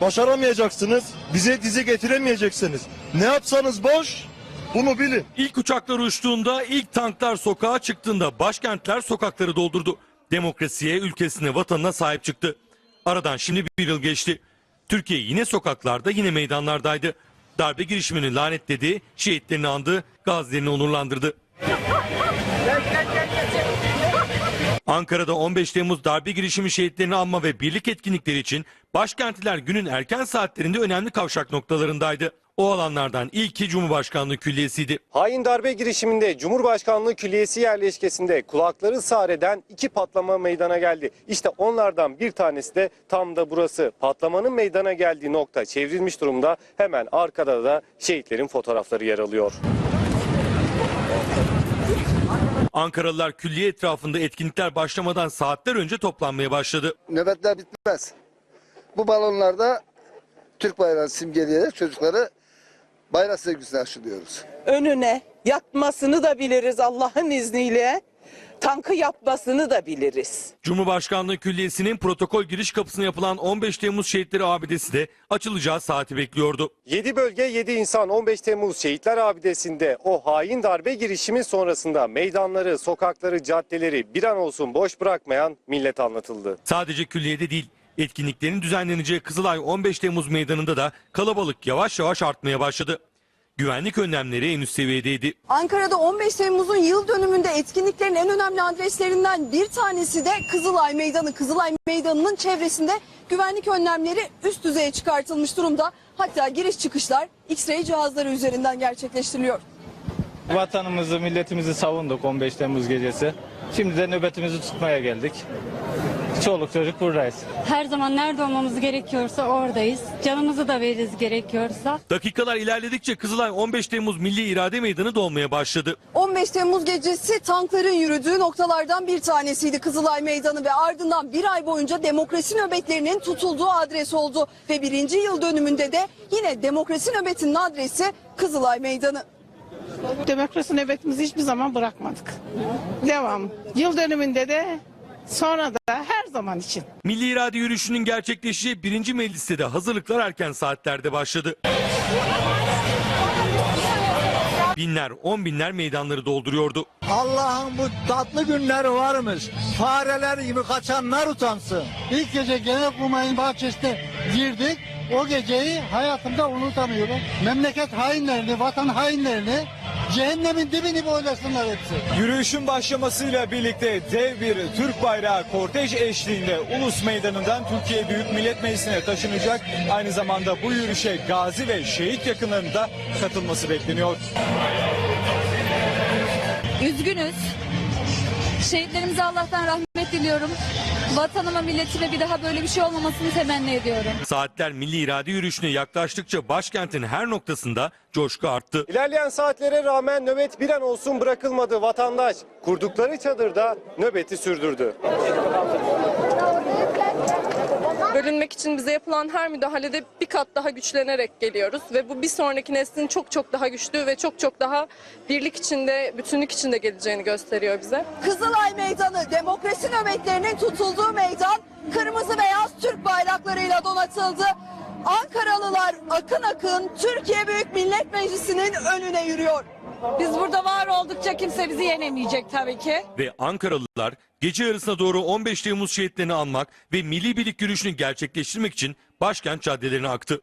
Başaramayacaksınız. Bize dizi getiremeyeceksiniz. Ne yapsanız boş. Bunu bilin. İlk uçaklar uçtuğunda, ilk tanklar sokağa çıktığında başkentler sokakları doldurdu. Demokrasiye, ülkesine, vatanına sahip çıktı. Aradan şimdi bir yıl geçti. Türkiye yine sokaklarda, yine meydanlardaydı. Darbe girişimini lanetledi, şehitlerini andı, gazilerini onurlandırdı. Ankara'da 15 Temmuz darbe girişimi şehitlerini anma ve birlik etkinlikleri için başkentliler günün erken saatlerinde önemli kavşak noktalarındaydı. O alanlardan ilki Cumhurbaşkanlığı Külliyesi'ydi. Hain darbe girişiminde Cumhurbaşkanlığı Külliyesi yerleşkesinde kulakları sağır eden iki patlama meydana geldi. İşte onlardan bir tanesi de tam da burası. Patlamanın meydana geldiği nokta çevrilmiş durumda. Hemen arkada da şehitlerin fotoğrafları yer alıyor. Ankaralılar külliye etrafında etkinlikler başlamadan saatler önce toplanmaya başladı. nöbetler bitmez. Bu balonlarda Türk bayrağını simgeleyerek çocukları bayrak sevgisini aşılıyoruz. önüne yatmasını da biliriz Allah'ın izniyle. Tankı yapmasını da biliriz. Cumhurbaşkanlığı Külliyesi'nin protokol giriş kapısına yapılan 15 Temmuz Şehitleri Abidesi de açılacağı saati bekliyordu. 7 bölge 7 insan 15 Temmuz Şehitler Abidesi'nde o hain darbe girişimi sonrasında meydanları, sokakları, caddeleri bir an olsun boş bırakmayan millet anlatıldı. Sadece külliyede değil, etkinliklerin düzenleneceği Kızılay 15 Temmuz meydanında da kalabalık yavaş yavaş artmaya başladı. Güvenlik önlemleri en üst seviyedeydi. Ankara'da 15 Temmuz'un yıl dönümünde etkinliklerin en önemli adreslerinden bir tanesi de Kızılay Meydanı. Kızılay Meydanı'nın çevresinde güvenlik önlemleri üst düzeye çıkartılmış durumda. Hatta giriş çıkışlar X-ray cihazları üzerinden gerçekleştiriliyor. Vatanımızı, milletimizi savunduk 15 Temmuz gecesi. Şimdi de nöbetimizi tutmaya geldik. Çoluk çocuk buradayız. Her zaman nerede olmamız gerekiyorsa oradayız. Canımızı da veririz gerekiyorsa. Dakikalar ilerledikçe Kızılay 15 Temmuz Milli İrade Meydanı dolmaya başladı. 15 Temmuz gecesi tankların yürüdüğü noktalardan bir tanesiydi Kızılay Meydanı ve ardından bir ay boyunca demokrasi nöbetlerinin tutulduğu adres oldu. Ve birinci yıl dönümünde de yine demokrasi nöbetinin adresi Kızılay Meydanı. Demokrasi nöbetimizi hiçbir zaman bırakmadık. Devam. Yıl dönümünde de sonra da her zaman için. Milli İrade Yürüyüşü'nün gerçekleşeceği birinci mecliste de hazırlıklar erken saatlerde başladı. Binler, on binler meydanları dolduruyordu. Allah'ın bu tatlı günleri varmış. Fareler gibi kaçanlar utansın. İlk gece Genelkurmay'ın bahçesine girdik. O geceyi hayatımda unutamıyorum. Memleket hainlerini, vatan hainlerini cehennemin dibini boylasınlar hepsi. Yürüyüşün başlamasıyla birlikte dev bir Türk bayrağı kortej eşliğinde Ulus Meydanı'ndan Türkiye Büyük Millet Meclisi'ne taşınacak. Aynı zamanda bu yürüyüşe gazi ve şehit yakınlarının da katılması bekleniyor. Üzgünüz. Şehitlerimize Allah'tan rahmet diliyorum. Vatanıma, milletime bir daha böyle bir şey olmamasını temenni ediyorum. Saatler Milli İrade Yürüyüşü'ne yaklaştıkça başkentin her noktasında coşku arttı. İlerleyen saatlere rağmen nöbet bir an olsun bırakılmadı. Vatandaş kurdukları çadırda nöbeti sürdürdü. Bölünmek için bize yapılan her müdahalede bir kat daha güçlenerek geliyoruz ve bu bir sonraki neslin çok çok daha güçlü ve çok çok daha birlik içinde, bütünlük içinde geleceğini gösteriyor bize. Kızılay Meydanı demokrasi nöbetlerinin tutulduğu meydan kırmızı beyaz Türk bayraklarıyla donatıldı. Ankaralılar akın akın Türkiye Büyük Millet Meclisi'nin önüne yürüyor. Biz burada var oldukça kimse bizi yenemeyecek tabii ki. Ve Ankaralılar gece yarısına doğru 15 Temmuz şehitlerini anmak ve milli birlik yürüyüşünü gerçekleştirmek için başkent caddelerine aktı.